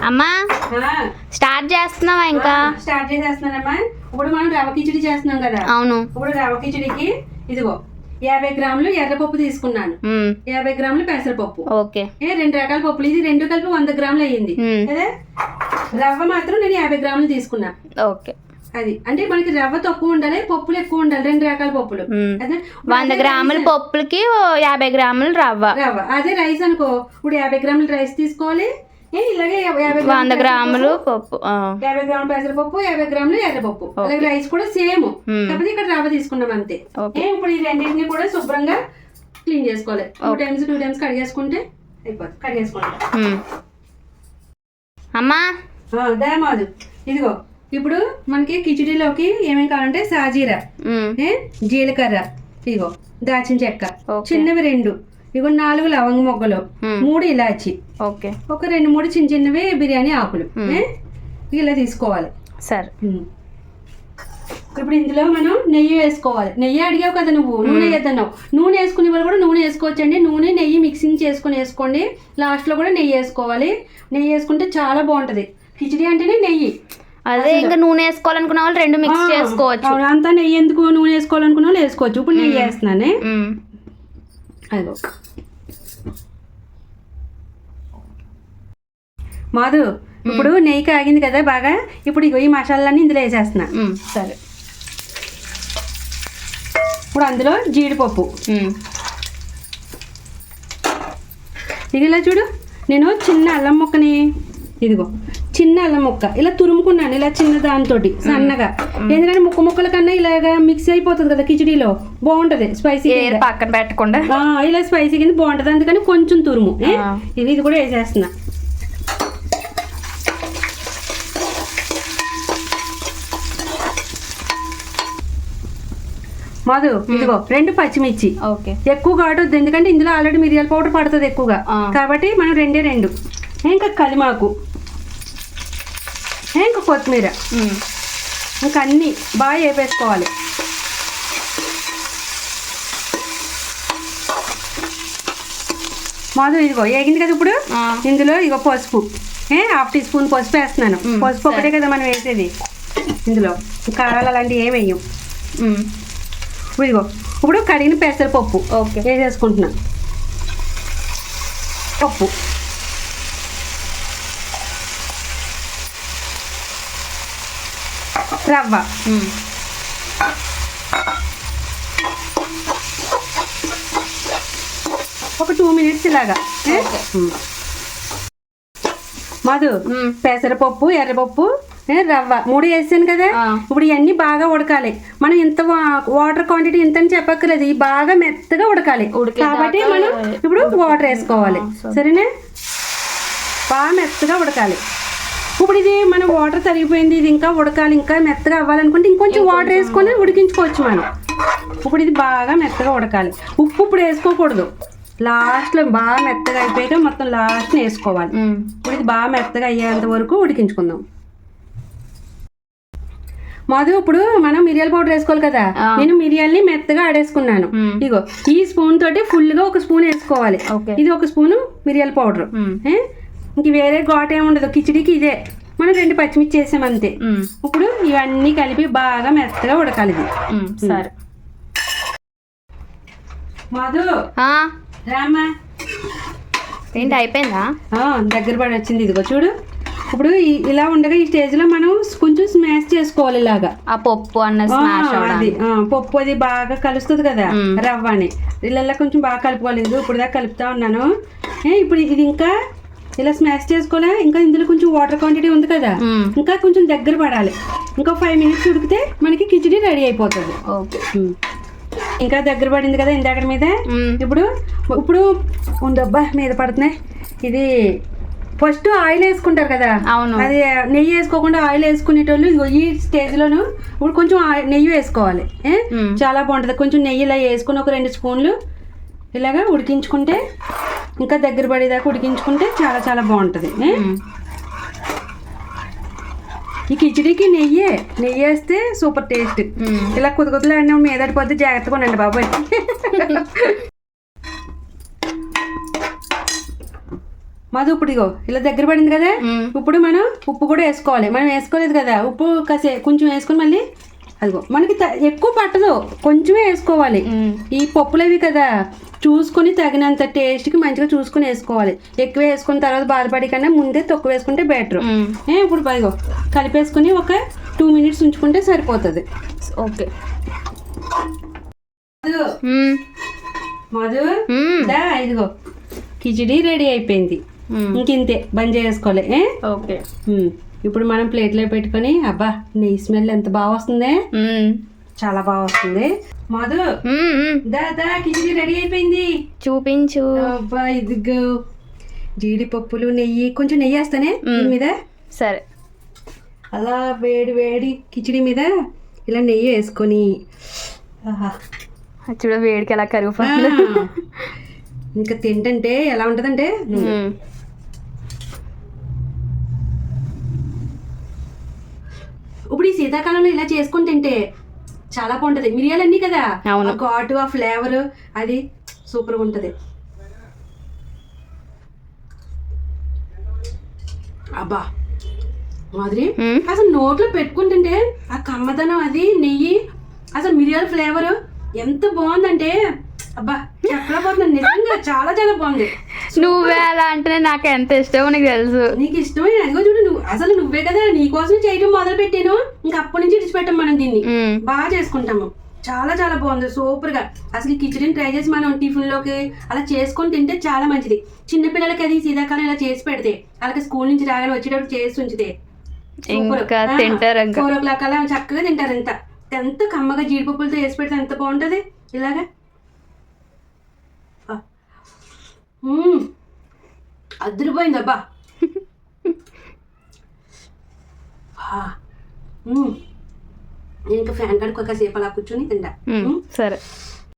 అమ్మా స్టార్ట్ చేస్తున్నావా ఇంకా? స్టార్ట్ చేసేస్తున్నానమ్మా. ఇప్పుడు మనం రవ కిచడి చేస్తున్నాం కదా. అవును. ఇప్పుడు రవ కిచడికి ఇదిగో యాభై గ్రాములు ఎర్రపప్పు తీసుకున్నాను. యాభై గ్రాములు పెసరపప్పు. ఓకే. రెండు రకాల పప్పులు. ఇది రెండు కలిపి వంద గ్రాములు అయ్యింది. అదే రవ్వ మాత్రం నేను యాభై గ్రాములు తీసుకున్నా. ఓకే. అది. అంటే మనకి రవ్వ తక్కువ ఉండాలి పప్పులు ఎక్కువ ఉండాలి రెండు రకాల పప్పులు. అదే? వంద గ్రాముల పప్పులకి యాభై గ్రాములు రవ్వ. రవ్వ. అదే రైస్ అనుకో. ఇప్పుడు యాభై గ్రాములు రైస్ తీసుకోవాలి వంద గ్రాములు పప్పు యాభై గ్రాములు పెసరపప్పు యాభై గ్రాములు ఎర్రపప్పు. అలాగే రైస్ కూడా సేమ్. కాకపోతే ఇక్కడ రవ్వ తీసుకున్నాం అంతే. ఇప్పుడు ఈ రెండింటిని కూడా శుభ్రంగా క్లీన్ చేసుకోవాలి. టూ టైమ్స్ టూ టైమ్స్ కడిగేసుకుంటే అయిపోతుంది కడిగేసుకోండి ఉమ్. అమ్మా. దయమాదు ఇదిగో ఇప్పుడు మనకి కిచిడీలోకి ఏమేమి కావాలంటే సాజీరా జీలకర్ర ఇదిగో దాచిన చెక్క. చిన్నవి రెండు. ఇగో నాలుగు లవంగ మొగ్గలు. మూడు ఇలాచి ఓకే. ఒక రెండు మూడు చిన్న చిన్నవి బిర్యానీ ఆకులు? ఇలా తీసుకోవాలి. సరే. ఇప్పుడు ఇందులో మనం నెయ్యి వేసుకోవాలి. నెయ్యి అడిగావు కదా నువ్వు నూనె వేద్దన్నావు నూనె వేసుకునే వాళ్ళు కూడా నూనె వేసుకోవచ్చండి. నూనె నెయ్యి మిక్సింగ్ చేసుకుని వేసుకోండి. లాస్ట్లో కూడా నెయ్యి వేసుకోవాలి. నెయ్యి వేసుకుంటే చాలా బాగుంటది. కిచిడి అంటేనే నెయ్యి. అదే ఇంకా నూనె వేసుకోవాలనుకున్న వాళ్ళు రెండు మిక్స్ చేసుకోవచ్చు. అంతా నెయ్యి ఎందుకు నూనె వేసుకోవాలనుకున్న వాళ్ళు వేసుకోవచ్చు. ఇప్పుడు నెయ్యి వేస్తున్నానే. అదిగో. మాధు ఇప్పుడు నెయ్యి కాగింది కదా బాగా ఇప్పుడు ఇగో ఈ మసాలాలన్నీ ఇందులో వేసేస్తున్నా. సరే. ఇప్పుడు అందులో జీడిపప్పు. ఇక ఇలా చూడు నేను చిన్న అల్లం ముక్కని ఇదిగో చిన్న అల్లం ముక్క. ఇలా తురుముకున్నాను ఇలా చిన్న దాంతో సన్నగా. ఎందుకంటే ముక్క ముక్కల కన్నా ఇలాగా మిక్స్ అయిపోతుంది కదా కిచడీలో బాగుంటది స్పైసీ పక్కన పెట్టకుండా. ఇలా స్పైసీ కింద బాగుంటది అందుకని కొంచెం తురుము. ఇది ఇది కూడా వేసేస్తున్నా. మధు ఇదిగో రెండు పచ్చిమిర్చి. ఓకే. ఎక్కువ కావద్దు ఎందుకంటే ఇందులో ఆల్రెడీ మిరియాల పౌడర్ పడుతుంది ఎక్కువగా. కాబట్టి మనం రెండే రెండు. ఇంకా కలిమాకు. ఇంకా కొత్తిమీర. ఇంకా అన్నీ బాగా వేపేసుకోవాలి. మాధు ఇదిగో ఏగింది కదా ఇప్పుడు? ఇందులో ఇగో పసుపు. ఏ హాఫ్ టీ స్పూన్ పసుపు వేస్తున్నాను. పసుపు ఒకటే కదా మనం వేసేది. ఇందులో. కారాలు అలాంటివి ఏమి వేయం. ఇదిగో ఇప్పుడు కడిగిన పెసరపప్పు ఓకే. వేసేసుకుంటున్నా. పప్పు. రవ్వ. ఒక టూ మినిట్స్ ఇలాగా. మధు పెసరపప్పు ఎర్రపప్పు రవ్వ. మూడు వేసాను కదా. ఇప్పుడు ఇవన్నీ బాగా ఉడకాలి. మనం ఇంత వా- వాటర్ క్వాంటిటీ ఇంత అని చెప్పక్కర్లేదు. ఇవి బాగా మెత్తగా ఉడకాలి. కాబట్టి మనం ఇప్పుడు వాటర్ వేసుకోవాలి. సరేనా? బాగా మెత్తగా ఉడకాలి. ఇప్పుడు ఇది మనం వాటర్ తరిగిపోయింది. ఇది ఇంకా ఉడకాలి. ఇంకా మెత్తగా అవ్వాలనుకుంటే ఇంకొంచెం వాటర్ వేసుకొని ఉడికించుకోవచ్చు మనం. ఇప్పుడు ఇది బాగా మెత్తగా ఉడకాలి. ఉప్పు ఇప్పుడు వేసుకోకూడదు. లాస్ట్లో బాగా మెత్తగా అయిపోయాక మొత్తం లాస్ట్ని వేసుకోవాలి. ఇప్పుడు ఇది బాగా మెత్తగా అయ్యేంత వరకు ఉడికించుకుందాం. మధు ఇప్పుడు మనం మిరియాల పౌడర్ వేసుకోవాలి కదా. నేను మిరియాల్ని మెత్తగా ఆడేసుకున్నాను. ఇగో ఈ స్పూన్ తోటి ఫుల్గా ఒక స్పూన్ వేసుకోవాలి. ఇది ఒక స్పూను మిరియాల పౌడర్. ఇంక వేరే ఘాట్ ఏమి ఉండదు. కిచిడికి ఇదే. మనం రెండు పచ్చిమిర్చి వేసాం అంతే. ఇప్పుడు ఇవన్నీ కలిపి బాగా మెత్తగా ఉడకాలి ఇది. సరే. మధు రామ్మా. ఏంటి అయిపోయిందా? దగ్గర పడి వచ్చింది. ఇదిగో చూడు. ఇప్పుడు ఇలా ఉండగా ఈ స్టేజ్లో మనం కొంచెం స్మాష్ చేసుకోవాలి ఇలాగా. ఆ పప్పు అన్న స్మాష్ అది పప్పు అది బాగా కలుస్తుంది కదా మ్మ్. రవ్వ అని ఇలా కొంచెం బాగా కలుపుకోవాలి. ఇదిగో ఇప్పుడు దాకా కలుపుతా ఉన్నాను. ఏ, ఇప్పుడు ఇది ఇంకా ఇలా స్మాష్ చేసుకోలే ఇంకా ఇందులో కొంచెం వాటర్ క్వాంటిటీ ఉంది కదా ఇంకా కొంచెం దగ్గర పడాలి. ఇంకా ఫైవ్ మినిట్స్ ఉడికితే మనకి కిచడీ రెడీ అయిపోతుంది. ఓకే. ఇంకా దగ్గర పడింది కదా ఇందాక మీద? ఇప్పుడు ఇప్పుడు ఉందబ్బా మీద పడుతున్నాయి. ఇది ఫస్ట్ ఆయిల్ వేసుకుంటారు కదా. అవును. అది నెయ్యి వేసుకోకుండా ఆయిల్ వేసుకునేటోళ్ళు ఈ స్టేజ్ లోను ఇప్పుడు కొంచెం నెయ్యి వేసుకోవాలి. చాలా బాగుంటుంది. కొంచెం నెయ్యి ఇలా వేసుకుని ఒక రెండు స్పూన్లు ఇలాగా ఉడికించుకుంటే ఇంకా దగ్గర పడేదాకా ఉడికించుకుంటే చాలా చాలా బాగుంటుంది. ఈ కిచడీకి నెయ్యే నెయ్యి వేస్తే సూపర్ టేస్ట్. ఇలా కుద కుదలు ఆడిన మీదటి పొద్దు జాగ్రత్తగా ఉండండి బాబాయ్. మధు ఇప్పుడు ఇగో ఇలా దగ్గర పడింది కదా. ఇప్పుడు మనం ఉప్పు కూడా వేసుకోవాలి. మనం వేసుకోలేదు కదా? ఉప్పు కాసే కొంచెం వేసుకొని మళ్ళీ అదిగో మనకి ఎక్కువ పట్టదు. కొంచెమే వేసుకోవాలి. ఈ పప్పులు అవి కదా చూసుకొని తగినంత టేస్ట్కి మంచిగా చూసుకొని వేసుకోవాలి. ఎక్కువ వేసుకున్న తర్వాత బాధపడి కన్నా ముందే తక్కువ వేసుకుంటే బెటర్. ఇప్పుడు పైగో కలిపేసుకొని ఒక టూ మినిట్స్ ఉంచుకుంటే సరిపోతుంది. ఓకే. మధు. మధు. ఇదిగో కిచిడి రెడీ అయిపోయింది. ఇంకింతే బంద్ చేసుకోవాలి ఏ? ఓకే. ఇప్పుడు మనం ప్లేట్లో పెట్టుకొని అబ్బా నెయ్యి స్మెల్ ఎంత బాగా వస్తుంది. చాలా బాగా వస్తుంది. మధు మ్మ్. మ్మ్. దా దా కిచిడి రెడీ అయిపోయింది. చూపించు. అబ్బా ఇదిగో జీడిపప్పులు నెయ్యి కొంచెం నెయ్యి వేస్తానే దీని మీద? సరే. అలా వేడి వేడి కిచిడి మీద ఇలా నెయ్యి వేసుకొని. చూడ వేడికి ఎలా ఆ. కరిగిపోతుంది ఇంకా తింటంటే ఎలా ఉంటదంటే ఇప్పుడు ఈ శీతాకాలంలో ఇలా చేసుకొని తింటే చాలా బాగుంటది. మిరియాలన్నీ కదా. అవును. ఆ ఘాటు ఆ ఫ్లేవర్ అది సూపర్గా ఉంటది. అబ్బా! మాదిరి. అసలు నోట్లో పెట్టుకుంటుంటే ఆ కమ్మదనం అది నెయ్యి అసలు మిరియాల ఫ్లేవర్ ఎంత బాగుందంటే అబ్బా! చెప్పలేకపోతున్నాను. నిజంగా చాలా చాలా బాగుంది. నువ్వే అలా అంటేనే నాకు ఎంత ఇష్టమో నీకు తెలుసు. నీకు ఇష్టమైన అదిగో చూడు నువ్వు అసలు నువ్వే కదా నీకోసం చేయడం మొదలు పెట్టాను ఇంకా అప్పటి నుంచి విడిచిపెట్టాం మనం దీన్ని. బాగా చేసుకుంటాము. చాలా చాలా బాగుంది సూపర్గా అసలు ఈ కిచడీని ట్రై చేసి మనం టిఫిన్లోకి అలా చేసుకొని తింటే చాలా మంచిది. చిన్నపిల్లలకి అది శీతాకాలం ఇలా చేసి పెడితే వాళ్ళకి స్కూల్ నుంచి రాగానే వచ్చేటప్పుడు చేసి ఉంచితే. ఇంకా తింటారు ఫోర్ ఓ క్లాక్ అలా చక్కగా తింటారు ఎంత ఎంత కమ్మగా జీడిపప్పులతో వేసి పెడితే ఎంత బాగుంటది? ఇలాగా ఆ. మ్మ్. అదిరిపోయింది అబ్బా ఆ. మ్మ్. నేను ఇంకా ఫ్యాన్ కాడికి ఒక సేపు అలా కూర్చొని తింటా. సరే